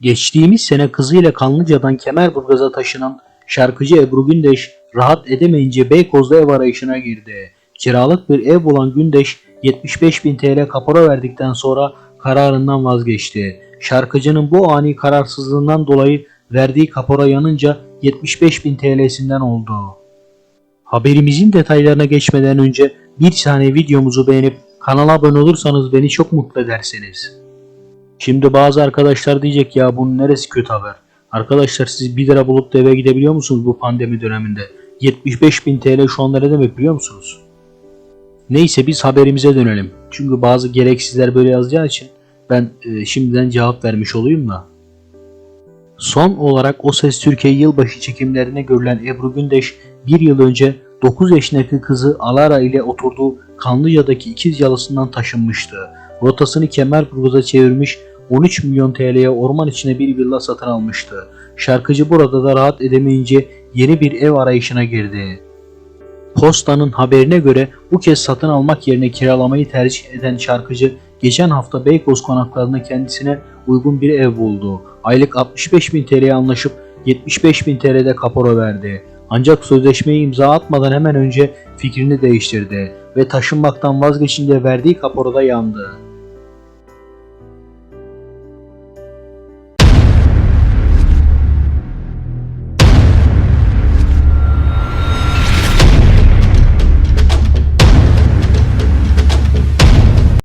Geçtiğimiz sene kızıyla Kanlıca'dan Kemerburgaz'a taşınan şarkıcı Ebru Gündeş rahat edemeyince Beykoz'da ev arayışına girdi. Kiralık bir ev bulan Gündeş 75 bin TL kapora verdikten sonra kararından vazgeçti. Şarkıcının bu ani kararsızlığından dolayı verdiği kapora yanınca 75 bin TL'sinden oldu. Haberimizin detaylarına geçmeden önce bir saniye videomuzu beğenip kanala abone olursanız beni çok mutlu edersiniz. Şimdi bazı arkadaşlar diyecek ya bunun neresi kötü haber? Arkadaşlar siz 1 lira bulup da eve gidebiliyor musunuz bu pandemi döneminde? 75 bin TL şu anda ne demek biliyor musunuz? Neyse biz haberimize dönelim. Çünkü bazı gereksizler böyle yazacağı için ben e, şimdiden cevap vermiş olayım da. Son olarak O Ses Türkiye yılbaşı çekimlerine görülen Ebru Gündeş bir yıl önce 9 yaşındaki kızı Alara ile oturduğu Kanlıca'daki ikiz yalısından taşınmıştı. Rotasını Kemerburgaz'a çevirmiş 13 milyon TL'ye orman içine bir villa satın almıştı. Şarkıcı burada da rahat edemeyince yeni bir ev arayışına girdi. Posta'nın haberine göre bu kez satın almak yerine kiralamayı tercih eden şarkıcı geçen hafta Beykoz konaklarında kendisine uygun bir ev buldu. Aylık 65 bin TL'ye anlaşıp 75 bin TL'de kapora verdi. Ancak sözleşmeyi imza atmadan hemen önce fikrini değiştirdi ve taşınmaktan vazgeçince verdiği kaporada yandı.